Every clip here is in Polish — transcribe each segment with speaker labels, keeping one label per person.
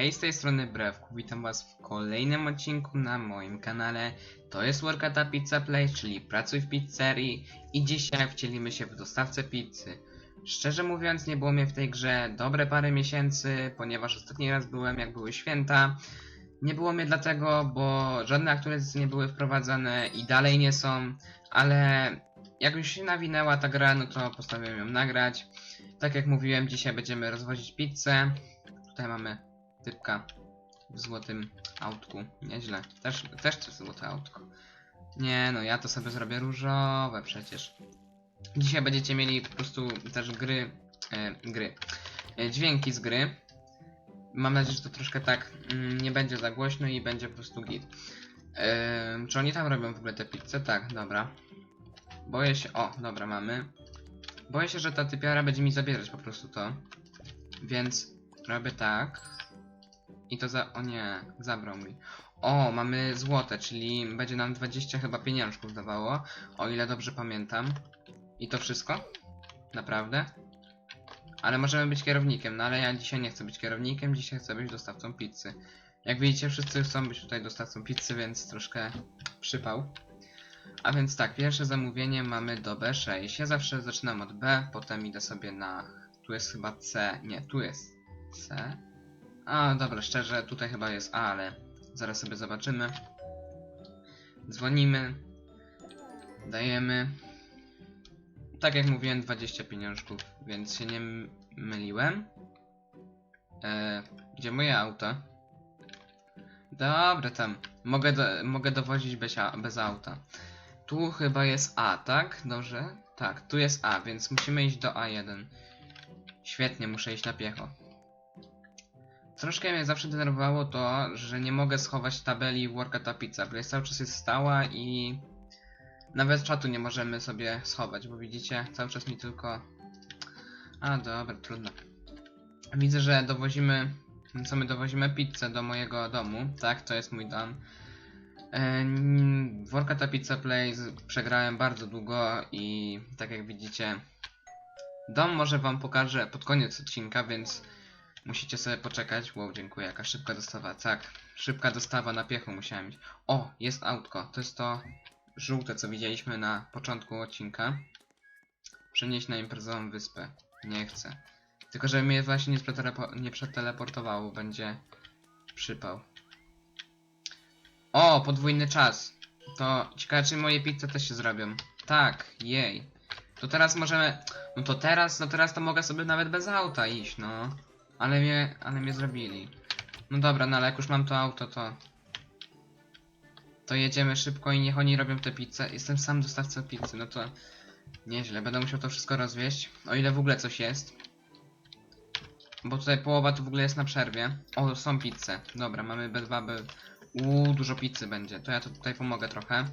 Speaker 1: Hej, z tej strony Brewku, witam was w kolejnym odcinku na moim kanale. To jest Workata Pizza Place, czyli Pracuj w pizzerii i dzisiaj wcielimy się w dostawcę pizzy. Szczerze mówiąc, nie było mnie w tej grze dobre parę miesięcy, ponieważ ostatni raz byłem jak były święta. Nie było mnie dlatego, bo żadne aktualizacje nie były wprowadzane i dalej nie są, ale jak już się nawinęła ta gra, no to postanowiłem ją nagrać. Tak jak mówiłem, dzisiaj będziemy rozwozić pizzę. Tutaj mamy typka w złotym autku. Nieźle. Też, też to złote autko. Nie no, ja to sobie zrobię różowe przecież. Dzisiaj będziecie mieli po prostu też gry, e, gry, e, dźwięki z gry. Mam nadzieję, że to troszkę tak mm, nie będzie za głośno i będzie po prostu git. E, czy oni tam robią w ogóle te pizze? Tak, dobra. Boję się, o, dobra, mamy. Boję się, że ta typiara będzie mi zabierać po prostu to. Więc robię tak. I to za... O nie, zabrał mi. O, mamy złote, czyli będzie nam 20 chyba pieniążków dawało. O ile dobrze pamiętam. I to wszystko? Naprawdę? Ale możemy być kierownikiem, no ale ja dzisiaj nie chcę być kierownikiem, dzisiaj chcę być dostawcą pizzy. Jak widzicie, wszyscy chcą być tutaj dostawcą pizzy, więc troszkę przypał. A więc tak, pierwsze zamówienie mamy do B6. Ja zawsze zaczynam od B, potem idę sobie na... Tu jest chyba C. Nie, tu jest C. A, dobra, szczerze, tutaj chyba jest A, ale zaraz sobie zobaczymy. Dzwonimy. Dajemy. Tak jak mówiłem, 20 pieniążków, więc się nie myliłem. E, gdzie moje auto? Dobra, tam. Mogę, do, mogę dowozić bez, bez auta. Tu chyba jest A, tak? Dobrze? Tak, tu jest A, więc musimy iść do A1. Świetnie, muszę iść na piecho. Troszkę mnie zawsze denerwowało to, że nie mogę schować tabeli Workata Pizza, bo jest cały czas jest stała i nawet czatu nie możemy sobie schować, bo widzicie, cały czas mi tylko... A dobra, trudno. Widzę, że dowozimy... Co my dowozimy? Pizzę do mojego domu, tak? To jest mój dom. E, Workata Pizza Place przegrałem bardzo długo i tak jak widzicie, dom może wam pokażę pod koniec odcinka, więc musicie sobie poczekać. Wow, dziękuję, jaka szybka dostawa. Tak, szybka dostawa na piechu musiałem mieć. O, jest autko. To jest to żółte, co widzieliśmy na początku odcinka. Przenieść na imprezową wyspę. Nie chcę. Tylko, że mnie właśnie nie, przetelepo- nie przeteleportowało, będzie przypał. O, podwójny czas. To ciekawe, czy moje pizze też się zrobią. Tak, jej. To teraz możemy... No to teraz, no teraz to mogę sobie nawet bez auta iść, no. Ale mnie, ale mnie zrobili. No dobra, no ale jak już mam to auto, to... To jedziemy szybko i niech oni robią tę pizzę. Jestem sam dostawcą pizzy, no to... Nieźle, będę musiał to wszystko rozwieść. O ile w ogóle coś jest. Bo tutaj połowa to w ogóle jest na przerwie. O, są pizze. Dobra, mamy B2, B... Uuu, dużo pizzy będzie. To ja to tutaj pomogę trochę.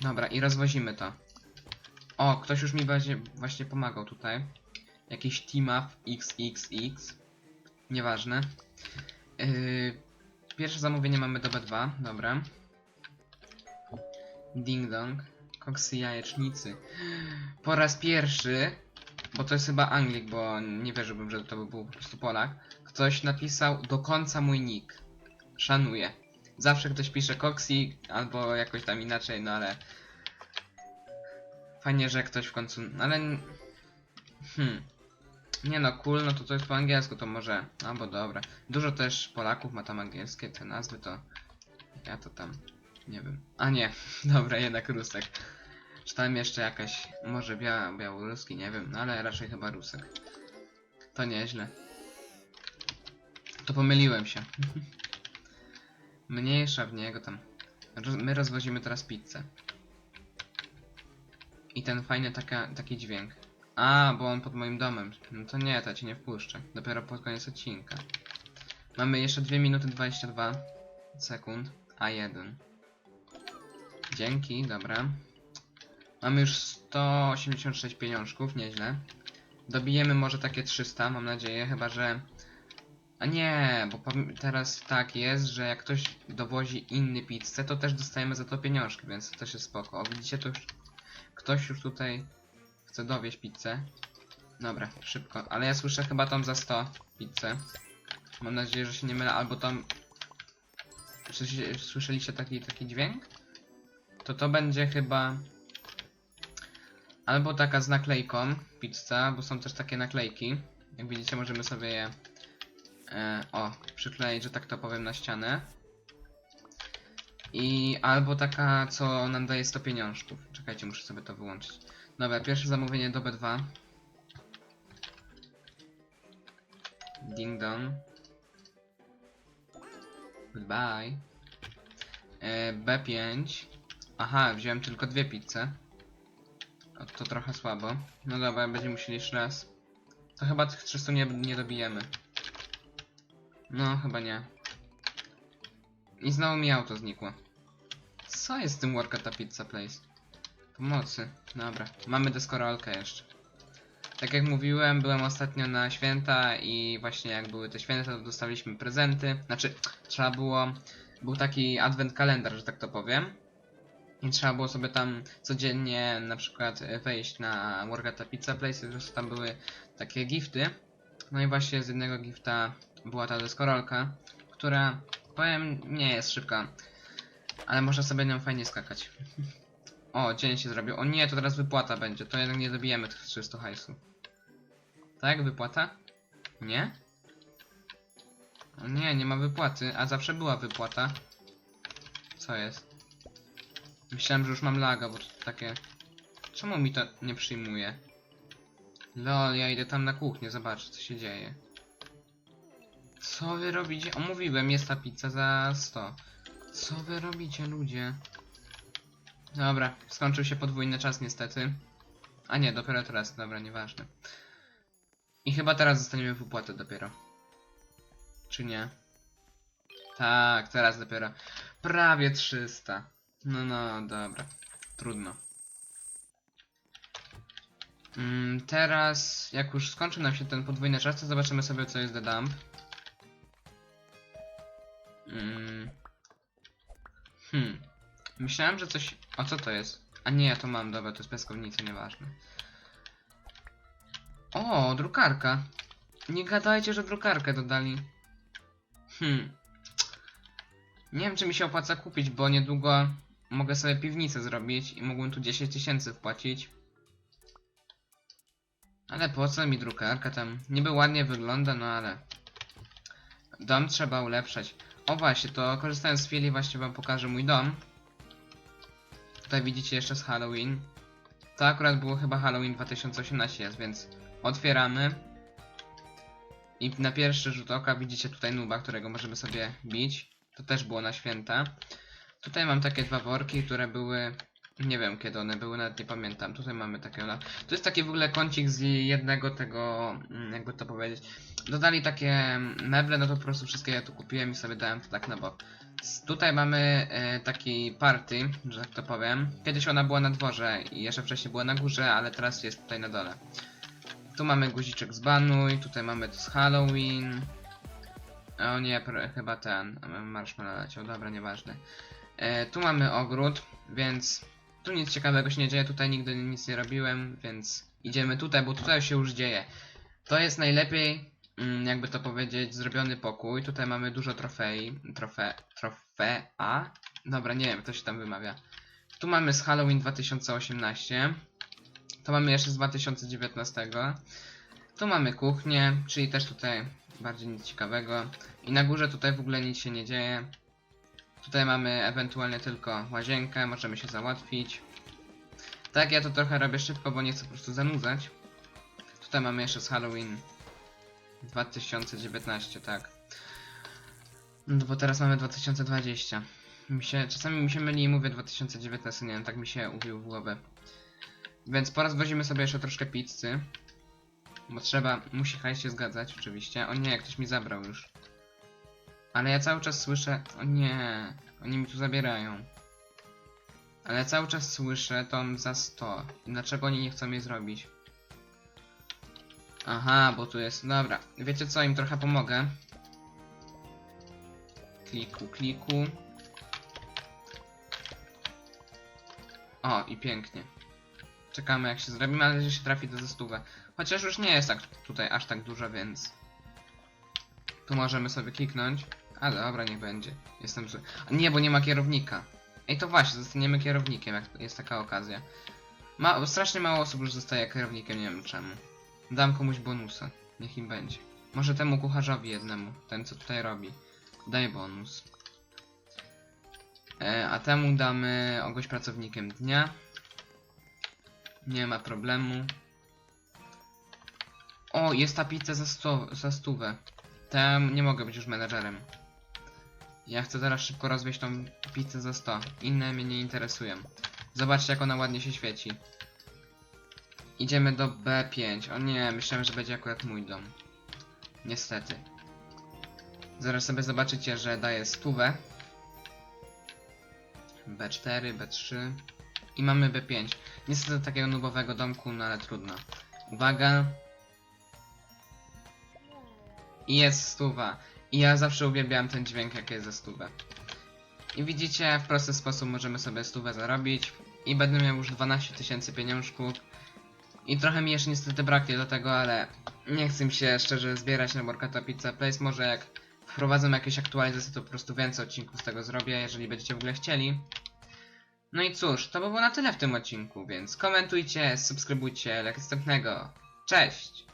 Speaker 1: Dobra, i rozwozimy to. O, ktoś już mi właśnie pomagał tutaj. Jakiś team up XXX. Nieważne. Yy, pierwsze zamówienie mamy do B2. Dobra. Ding dong. Koksy jajecznicy. Po raz pierwszy, bo to jest chyba Anglik, bo nie wierzyłbym, że to by był po prostu Polak. Ktoś napisał do końca mój nick. Szanuję. Zawsze ktoś pisze Coxi albo jakoś tam inaczej, no ale fajnie, że ktoś w końcu, ale hmm. Nie no, cool, no to jest po angielsku, to może, albo dobra. Dużo też Polaków ma tam angielskie te nazwy, to ja to tam, nie wiem. A nie, dobra, jednak Rusek. Czy tam jeszcze jakaś, może bia białoruski, nie wiem, no ale raczej chyba Rusek. To nieźle. To pomyliłem się. Mniejsza w niego tam. Roz my rozwozimy teraz pizzę. I ten fajny taka, taki dźwięk. A, bo on pod moim domem. No to nie, to cię nie wpuszczę. Dopiero pod koniec odcinka. Mamy jeszcze 2 minuty 22 sekund. A1. Dzięki, dobra. Mamy już 186 pieniążków, nieźle. Dobijemy może takie 300, mam nadzieję, chyba że... A nie, bo teraz tak jest, że jak ktoś dowozi inny pizzę, to też dostajemy za to pieniążki, więc to też jest spoko. O, widzicie, to już ktoś już tutaj chce dowieść pizzę. Dobra, szybko. Ale ja słyszę chyba tą za 100 pizzę. Mam nadzieję, że się nie mylę, albo tam... Słyszeliście taki, taki dźwięk? To to będzie chyba... Albo taka z naklejką, pizza, bo są też takie naklejki. Jak widzicie, możemy sobie je... E, o, przykleić, że tak to powiem, na ścianę. I albo taka, co nam daje 100 pieniążków. Czekajcie, muszę sobie to wyłączyć. Dobra, pierwsze zamówienie do B2. Ding dong. Goodbye. E, B5. Aha, wziąłem tylko dwie pizze. O, to trochę słabo. No dobra, będziemy musieli jeszcze raz. To chyba tych 300 nie, nie dobijemy. No, chyba nie. I znowu mi auto znikło. Co jest z tym Workata Pizza Place? Pomocy. Dobra, mamy deskorolkę jeszcze. Tak jak mówiłem, byłem ostatnio na święta i właśnie jak były te święta, to dostaliśmy prezenty. Znaczy, trzeba było... Był taki advent kalendarz, że tak to powiem. I trzeba było sobie tam codziennie na przykład wejść na Workata Pizza Place, że tam były takie gifty. No i właśnie z jednego gifta była ta deskorolka, która powiem nie jest szybka, ale można sobie nią fajnie skakać. O, dzień się zrobił. O nie, to teraz wypłata będzie. To jednak nie dobijemy tych 300 hajsu. Tak, wypłata? Nie? O nie, nie ma wypłaty, a zawsze była wypłata. Co jest? Myślałem, że już mam laga, bo to takie... Czemu mi to nie przyjmuje? Lol, ja idę tam na kuchnię, zobaczę co się dzieje. Co wy robicie? O, mówiłem, jest ta pizza za 100. Co wy robicie, ludzie? Dobra, skończył się podwójny czas niestety. A nie, dopiero teraz, dobra, nieważne. I chyba teraz dostaniemy wypłatę dopiero. Czy nie? Tak, teraz dopiero. Prawie 300. No, no, dobra. Trudno. Mm, teraz, jak już skończył nam się ten podwójny czas, to zobaczymy sobie, co jest The Dump. Mm. Hmm. Myślałem, że coś... O, co to jest? A nie, ja to mam, dobra, to jest piaskownica, nieważne. O, drukarka. Nie gadajcie, że drukarkę dodali. Hmm. Nie wiem, czy mi się opłaca kupić, bo niedługo mogę sobie piwnicę zrobić i mógłbym tu 10 tysięcy wpłacić. Ale po co mi drukarka tam? Niby ładnie wygląda, no ale... Dom trzeba ulepszać. O właśnie, to korzystając z chwili właśnie wam pokażę mój dom. Tutaj widzicie jeszcze z Halloween. To akurat było chyba Halloween 2018 jest, więc otwieramy. I na pierwszy rzut oka widzicie tutaj nuba, którego możemy sobie bić. To też było na święta. Tutaj mam takie dwa worki, które były... Nie wiem kiedy one były, nawet nie pamiętam. Tutaj mamy takie... To jest taki w ogóle kącik z jednego tego... mm, Jakby to powiedzieć. Dodali takie meble, no to po prostu wszystkie ja tu kupiłem i sobie dałem to tak na bok. S- Tutaj mamy e, taki party, że tak to powiem. Kiedyś ona była na dworze i jeszcze wcześniej była na górze, ale teraz jest tutaj na dole. Tu mamy guziczek z banuj, tutaj mamy to z Halloween. O nie, chyba ten marshmallow leciał, dobra, nieważne. E, tu mamy ogród, więc tu nic ciekawego się nie dzieje, tutaj nigdy nic nie robiłem, więc idziemy tutaj, bo tutaj się już dzieje. To jest najlepiej, mm, jakby to powiedzieć, zrobiony pokój. Tutaj mamy dużo trofei, trofe, trofea. Dobra, nie wiem, jak to się tam wymawia. Tu mamy z Halloween 2018. To mamy jeszcze z 2019. Tu mamy kuchnię, czyli też tutaj bardziej nic ciekawego. I na górze tutaj w ogóle nic się nie dzieje. Tutaj mamy ewentualnie tylko łazienkę, możemy się załatwić. Tak, ja to trochę robię szybko, bo nie chcę po prostu zanudzać. Tutaj mamy jeszcze z Halloween 2019, tak. No bo teraz mamy 2020. Mi się, czasami mi się myli i mówię 2019, nie wiem, tak mi się ubił w głowę. Więc poraz wozimy sobie jeszcze troszkę pizzy. Bo trzeba, musi hajs się zgadzać oczywiście. O nie, ktoś mi zabrał już. Ale ja cały czas słyszę, o nie, oni mi tu zabierają. Ale cały czas słyszę tom za 100. Dlaczego oni nie chcą mnie zrobić? Aha, bo tu jest, dobra. Wiecie co, im trochę pomogę. Kliku, kliku. O, i pięknie. Czekamy jak się zrobi, mam nadzieję, że się trafi do zestówę. Chociaż już nie jest tak tutaj aż tak dużo, więc... Tu możemy sobie kliknąć. A dobra, niech będzie. Jestem zły. A nie, bo nie ma kierownika. Ej, to właśnie, zostaniemy kierownikiem, jak jest taka okazja. Ma, strasznie mało osób już zostaje kierownikiem, nie wiem czemu. Dam komuś bonusa. Niech im będzie. Może temu kucharzowi jednemu, ten co tutaj robi. Daj bonus. E, a temu damy ogłoś pracownikiem dnia. Nie ma problemu. O, jest ta pizza za, sto, za stówę. Tam nie mogę być już menedżerem. Ja chcę teraz szybko rozwieźć tą pizzę za 100. Inne mnie nie interesują. Zobaczcie jak ona ładnie się świeci. Idziemy do B5. O nie, myślałem, że będzie akurat mój dom. Niestety. Zaraz sobie zobaczycie, że daje stówę. B4, B3 i mamy B5. Niestety takiego nubowego domku, no ale trudno. Uwaga. I jest stuwa. I ja zawsze uwielbiałem ten dźwięk, jak jest ze stówę. I widzicie, w prosty sposób możemy sobie stówę zarobić. I będę miał już 12 tysięcy pieniążków. I trochę mi jeszcze niestety braknie do tego, ale nie chcę mi się szczerze zbierać na Borkata Pizza Place. Może jak wprowadzą jakieś aktualizacje, to po prostu więcej odcinków z tego zrobię, jeżeli będziecie w ogóle chcieli. No i cóż, to by było na tyle w tym odcinku, więc komentujcie, subskrybujcie, jak następnego. Cześć!